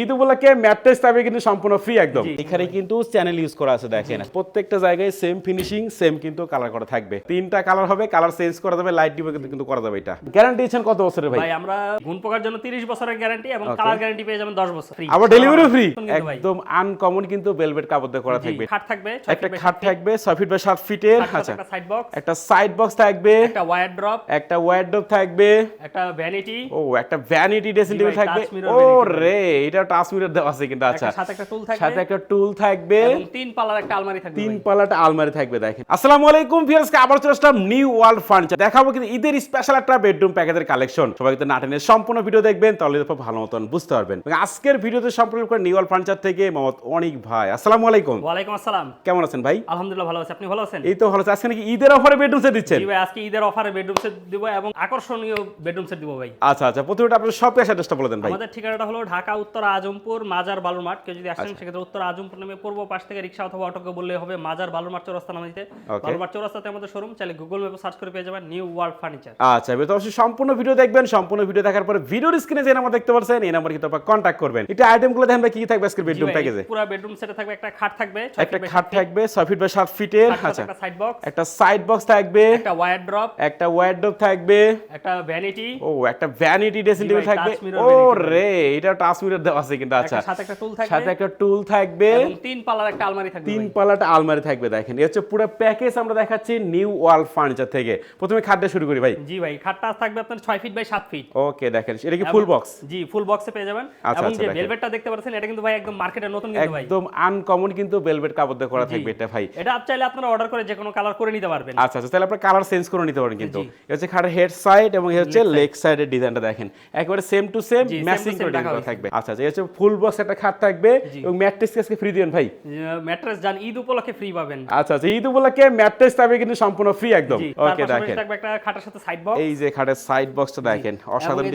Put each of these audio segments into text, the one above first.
ঈদ উপলক্ষে ম্যাট্রেস থাকবে কিন্তু সম্পূর্ণ ফ্রি একদম। এখানে কিন্তু চ্যানেল ইউজ করা আছে দেখেন। প্রত্যেকটা জায়গায় সেম ফিনিশিং সেম কিন্তু কালার করা থাকবে। তিনটা কালার হবে কালার চেঞ্জ করা যাবে লাইট ডিপে কিন্তু কিন্তু করা যাবে এটা। গ্যারান্টি দিচ্ছেন কত বছরের ভাই? ভাই আমরা ঘুন পোকার জন্য 30 বছরের গ্যারান্টি এবং কালার গ্যারান্টি পেয়ে যাবেন 10 বছর ফ্রি আবার ডেলিভারি ফ্রি একদম আনকমন কিন্তু বেলভেট কাপড় দিয়ে করা থাকবে। খাট থাকবে একটা খাট সাত থাকবে ছয় ফিট বাই সাত ফিটের আচ্ছা। একটা সাইড বক্স একটা সাইড বক্স থাকবে। একটা ওয়্যার ড্রপ একটা ওয়ার্ডরোব থাকবে। একটা ভ্যানিটি ও একটা ভ্যানিটি ড্রেসিং টেবিল থাকবে। ও রে এটা মিরর দেওয়া আছে কিন্তু আচ্ছা। সাথে একটা টুল থাকবে। সাথে একটা টুল থাকবে। তিন পাল্লার একটা আলমারি থাকবে তিন। পাল্লাটা আলমারি থাকবে দেখেন। আসসালামু আলাইকুম আবার চলে আসলাম নিউ ওয়ার্ল্ড ফার্নিচার দেখাবো কিন্তু ঈদের স্পেশাল একটা বেডরুম প্যাকেজের কালেকশন সবাই কিন্তু নাটেনের সম্পূর্ণ ভিডিও দেখবেন তাহলে ভালো মতন বুঝতে পারবেন। আজকের ভিডিওতে করে নিউ ওয়ার্ল্ড ফার্নিচার থেকে মোহাম্মদ অনিক ভাই। আসসালামু আলাইকুম। ওয়ালাইকুম আসসালাম। কেমন আছেন ভাই? আলহামদুলিল্লাহ ভালো আছি। আপনি ভালো আছেন? এই তো ভালো আছে। আজকে নাকি ঈদের অফারে বেডরুম সেট দিচ্ছেন? জি ভাই আজকে ঈদের অফারে বেডরুম সেট দিব এবং আকর্ষণীয় বেডরুম সেট দিব ভাই। আচ্ছা আচ্ছা। প্রথমে আপনার সব অ্যাড্রেসটা বলে দেন ভাই। আমাদের ঠিকানাটা হলো ঢাকা উত্তর আজমপুর মাজার বালুরমাঠ কেউ যদি আচ্ছা। আসেন সেক্ষেত্রে উত্তর আজমপুর নামে পূর্ব পাশ থেকে রিক্সা অথবা অটোকে বললে হবে মাজার বালুরমাঠ চৌরাস্তা নামে দিতে. বালুরমাঠ চৌরাস্তাতে আমাদের শোরুম চাইলে গুগল ম্যাপে সার্চ করে পেয়ে যাবেন নিউ ওয়ার্ল্ড ফার্নিচার আচ্ছা তো অবশ্যই সম্পূর্ণ ভিডিও দেখবেন। সম্পূর্ণ ভিডিও দেখার পরে ভিডিওর স্ক্রিনে যে নাম্বার দেখতে পাচ্ছেন এই নাম্বার কিন্তু আপনার কন্ট্যাক্ট করবেন। এটা আইটেমগুলো দেখেন ভাই কি কি থাকবে আজকের বেডরুম প্যাকেজে পুরো বেডরুম সেটে থাকবে একটা খাট থাকবে একটা খাট থাকবে ছয় ফিট বাই সাত ফিটের আচ্ছা। একটা সাইড বক্স একটা সাইড বক্স থাকবে। একটা ওয়্যার ড্রপ একটা ওয়ার্ডরোব থাকবে। একটা ভ্যানিটি ও একটা ভ্যানিটি ড্রেসিং টেবিল থাকবে। ও রে এটা টাচ মিরর আছে কিন্তু আচ্ছা। সাথে একটা টুল থাকবে। সাথে একটা টুল থাকবে। তিন পাল্লার একটা আলমারি থাকবে তিন। পাল্লাটা আলমারি থাকবে দেখেন। এই হচ্ছে পুরো প্যাকেজ আমরা দেখাচ্ছি নিউ ওয়ার্ল্ড ফার্নিচার থেকে। প্রথমে খাটটা শুরু করি ভাই। জি ভাই খাটটা থাকবে আপনার ছয় ফিট বাই সাত ফিট ওকে দেখেন এটা কি ফুল বক্স জি ফুল বক্সে পেয়ে যাবেন। আচ্ছা, এবং আচ্ছা, যে ভেলভেটটা দেখতে পাচ্ছেন এটা কিন্তু ভাই একদম মার্কেটে নতুন কিন্তু ভাই। একদম আনকমন কিন্তু বেলভেট কাপড় দিয়ে করা থাকবে এটা ভাই। এটা আপ চাইলে আপনারা অর্ডার করে যে কোনো কালার করে নিতে পারবেন। আচ্ছা আচ্ছা তাহলে আপনার কালার চেঞ্জ করে নিতে পারেন কিন্তু। এটা হচ্ছে খাটের হেড সাইড এবং এই হচ্ছে লেগ সাইডের ডিজাইনটা দেখেন। একেবারে সেম টু সেম ম্যাচিং করে। থাকবে। আচ্ছা আচ্ছা হচ্ছে ফুল বক্স একটা খাট থাকবে এবং ম্যাট্রেস আজকে ফ্রি দিবেন ভাই। ম্যাট্রেস ঈদ উপলক্ষে ফ্রি পাবেন। আচ্ছা আচ্ছা ঈদ উপলক্ষে ম্যাট্রেস থাকবে কিন্তু সম্পূর্ণ ফ্রি একদম। ওকে দেখেন। একটা খাটের সাথে সাইড বক্স এই যে খাটের সাইড বক্সটা দেখেন অসাধারণ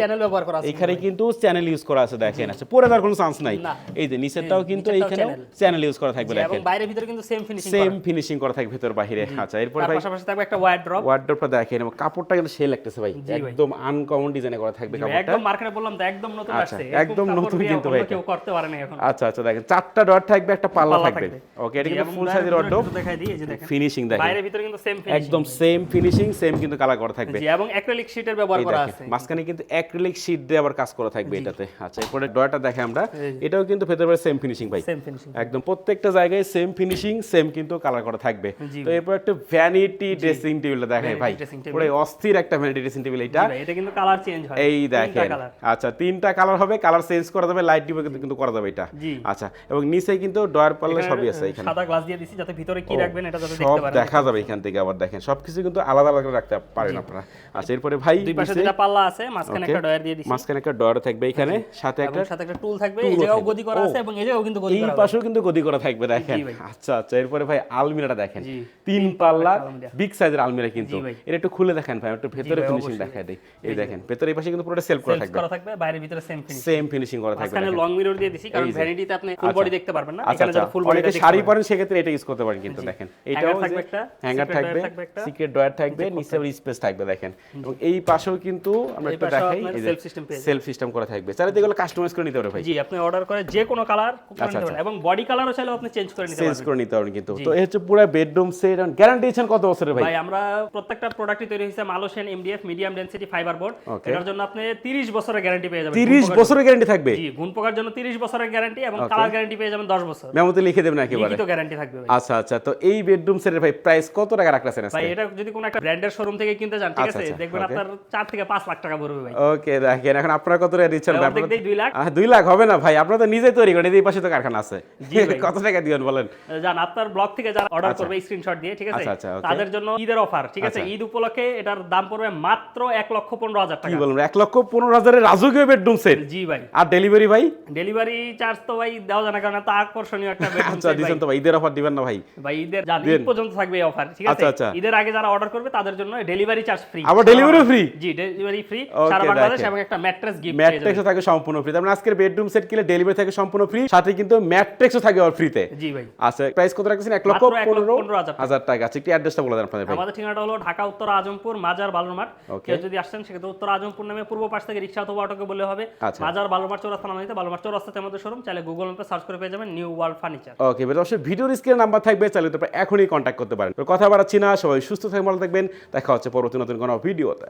চ্যানেল ব্যবহার করা আছে এখানে কিন্তু চ্যানেল ইউজ করা আছে দেখেন। আচ্ছা পরে কোনো চান্স নাই। এই যে নিচেরটাও কিন্তু এইখানে চ্যানেল ইউজ করা থাকবে জি, এবং দেখেন বাইরের ভিতরে কিন্তু সেম ফিনিশিং সেম ফিনিশিং করা থাকবে ভেতর বাইরে। আচ্ছা এরপর ভাই পাশাপাশি থাকবে একটা দেখেন এবং কাপড়টা কিন্তু লাগতেছে ভাই। একদম আনকমন ডিজাইনে করা থাকবে কাপড়টা। একদম মার্কেটে বললাম তো একদম নতুন আচ্ছা, আসছে একদম নতুন কিন্তু ভাই কেউ করতে পারে না এখন। আচ্ছা আচ্ছা দেখেন চারটা ডট থাকবে একটা পাল্লা থাকবে। ওকে এটা কিন্তু ফুল সাইজের একটু দেখাই দিই, এই যে দেখেন। ফিনিশিং দেখেন। বাইরের ভিতরে কিন্তু সেম ফিনিশিং একদম সেম ফিনিশিং সেম কিন্তু কালার করা থাকবে। জি এবং অ্যাক্রিলিক শীটের ব্যবহার করা আছে। মাঝখানে কিন্তু অ্যাক্রিলিক শীট দিয়ে আবার কাজ করা থাকবে এটাতে। আচ্ছা এরপরে দেখে আমরা। এটাও কিন্তু ভেতরে সেম ফিনিশিং ভাই। সেম ফিনিশিং একদম প্রত্যেকটা জায়গায় সেম ফিনিশিং সেম কিন্তু কালার করা থাকবে। তো এরপর একটা ভ্যানিটি ড্রেসিং দেখেন Vanity ভাই। পুরো অস্থির একটা ভ্যানিটি ড্রেসিং টেবিল এটা এটা কিন্তু কালার চেঞ্জ হয়। এই দেখেন। আচ্ছা তিনটা কালার হবে কালার চেঞ্জ করা যাবে লাইট ডিপে কিন্তু করা যাবে এটা। জি। আচ্ছা এবং নিচে কিন্তু ডয়ার পাল্লা সবই আছে এখানে। সাদা গ্লাস দিয়ে দিছি যাতে ভিতরে কি রাখবেন এটা যাতে দেখতে পারেন। দেখা যাবে এখান থেকে আবার দেখেন। সবকিছু কিন্তু আলাদা আলাদা করে রাখতে পারেন আপনারা। আচ্ছা এরপরে ভাই দুই পাশে দুটা পাল্লা আছে মাঝখানে একটা ডয়ার দিয়ে দিছি। মাঝখানে একটা ডয়ার থাকবে এখানে সাথে একটা সাথে একটা টুল থাকবে এই জায়গাও গদি করা আছে এবং এই জায়গাও কিন্তু গদি করা আছে। পাশেও কিন্তু গদি করা থাকবে দেখেন। আচ্ছা আচ্ছা এরপরে ভাই আলমিরাটা দেখেন। তিন পাল্লা বিগ সাইজের আলমিরা কিন্তু। এটা একটু খুলে দেখেন ভাই একটু ভেতরে ফিনিশিং। দেখায় দেই। এই দেখেন ভেতরে এই পাশে কিন্তু পুরোটা সেলফ করা সেলফ থাকবে। করা থাকবে বাইরের ভিতরে সেম ফিনিশিং সেম ফিনিশিং করা থাকবে দেখেন। লং মিরর দিয়ে দিছি কারণ ভ্যানিটিতে আপনি ফুল আচ্ছা। বডি দেখতে পারবেন না আচ্ছা এখানে আচ্ছা। যারা ফুল বডি শাড়ি পরেন সেক্ষেত্রে এটা ইউজ করতে পারেন কিন্তু দেখেন। এটাও থাকবে একটা, হ্যাঙ্গার থাকবে। সিক্রেট ডয়ার থাকবে নিচে স্পেস থাকবে। দেখেন। এবং এই পাশেও কিন্তু আমরা একটু দেখাই self system সেলফ সিস্টেম করা থাকবে। চারিদিকে এগুলো কাস্টমাইজ করে নিতে পারবে ভাই। জি আপনি অর্ডার করে যে কোনো কালার আচ্ছা, এবং বডি কালারও চাইলেও আপনি চেঞ্জ করে নিতে চেঞ্জ করে নিতে পারবেন কিন্তু। তো এই হচ্ছে পুরো বেডরুম সেট গ্যারান্টি দিচ্ছেন কত বছরের ভাই? ভাই আমরা প্রত্যেকটা প্রোডাক্টই তৈরি হয়েছে Malaysian MDF medium density fibre board. এটার জন্য আপনি 30 বছরের গ্যারান্টি পেয়ে যাবেন। তিরিশ ঘুণ পোকার বছরের গ্যারান্টি থাকবে। জন্য। জি ঘুণ পোকার জন্য 30 বছরের গ্যারান্টি এবং কালার গ্যারান্টি পেয়ে যাবেন 10 বছর। মেমোতে লিখে দেবেন একেবারে। লিখিত গ্যারান্টি থাকবে ভাই। আচ্ছা আচ্ছা তো এই বেডরুম সেটের ভাই প্রাইস কত টাকা ভাই এটা যদি কোনো একটা ব্র্যান্ডের শোরুম থেকে কিনতে যান ঠিক আচ্ছা, আছে আচ্ছা, দেখবেন আপনার 4 থেকে 5 লাখ টাকা পড়বে ভাই। ওকে দেখেন এখন আপনারা কত টাকা দিচ্ছেন? অর্ধেক ব্যাপারটা- 2 লাখ। আহ, দুই লাখ হবে না ভাই আপনারা তো নিজেই তৈরি করেন এই পাশে তো কারখানা আছে। জি কত টাকা দিবেন বলেন? যান আপনার ব্লগ থেকে যারা অর্ডার করবে স্ক্রিনশট দিয়ে ঠিক আছে? আচ্ছা, আচ্ছা. তাদের জন্য ঈদের অফার ঠিক আছে? আচ্ছা। ঈদ উপলক্ষে এটার দাম পড়বে মাত্র 1 লক্ষ 15 হাজার টাকা। কি বলুন এক লক্ষ পনেরো হাজারের রাজকীয় বেডরুম সেট জি ভাই। আর ডেলিভারি ভাই? ডেলিভারি চার্জ তো ভাই দেওয়া যায় না কারণ এত আকর্ষণীয় একটা আচ্ছা তো ভাই। ঈদের অফার দিবেন না ভাই। ভাই ঈদের ঈদ পর্যন্ত থাকবে এই অফার ঠিক আছে? আচ্ছা, আচ্ছা। ঈদের আগে যারা অর্ডার করবে তাদের জন্য ডেলিভারি চার্জ ফ্রি আবার delivery free? জি ডেলিভারি ফ্রি সারা বাংলাদেশ এবং একটা ম্যাট্রেস গিফট ম্যাট্রিক্সও থাকে সম্পূর্ণ ফ্রি তার মানে আজকের বেডরুম সেট কিনলে ডেলিভারি থাকে সম্পূর্ণ ফ্রি সাথে কিন্তু ম্যাট্রিক্সও থাকে ফ্রিতে জি ভাই। আচ্ছা প্রাইস কত রাখছেন এক লক্ষ মাত্র এক লক্ষ পনেরো পনেরো হাজার টাকা। টাকা। আচ্ছা অ্যাড্রেসটা বলে দেন আপনাদের ভাই। আমাদের ঠিকানাটা হলো ঢাকা উত্তর আজমপুর মাজার বালুরমাঠ. কেউ যদি আসছেন সেক্ষেত্রে উত্তর আজমপুর নামে পূর্ব পাশ থেকে রিক্সা অথবা অটোকে বললে হবে। মাজার বালুরমাঠ বালুমার চৌরাস্তা নামে বালুমার চৌরাস্তাতে আমাদের শোরুম চাইলে গুগল ম্যাপে সার্চ করে পেয়ে যাবেন নিউ ওয়ার্ল্ড ফার্নিচার ওকে বেশ, অবশ্যই ভিডিওর স্ক্রিনে নাম্বার থাকবে, চাইলে তারপর এখনই কন্ট্যাক্ট করতে পারেন। কথা বাড়াচ্ছি না, সবাই সুস্থ থাকবেন, ভালো থাকবেন। দেখা হচ্ছে পরবর্তী নতুন কোনো ভিডিওতে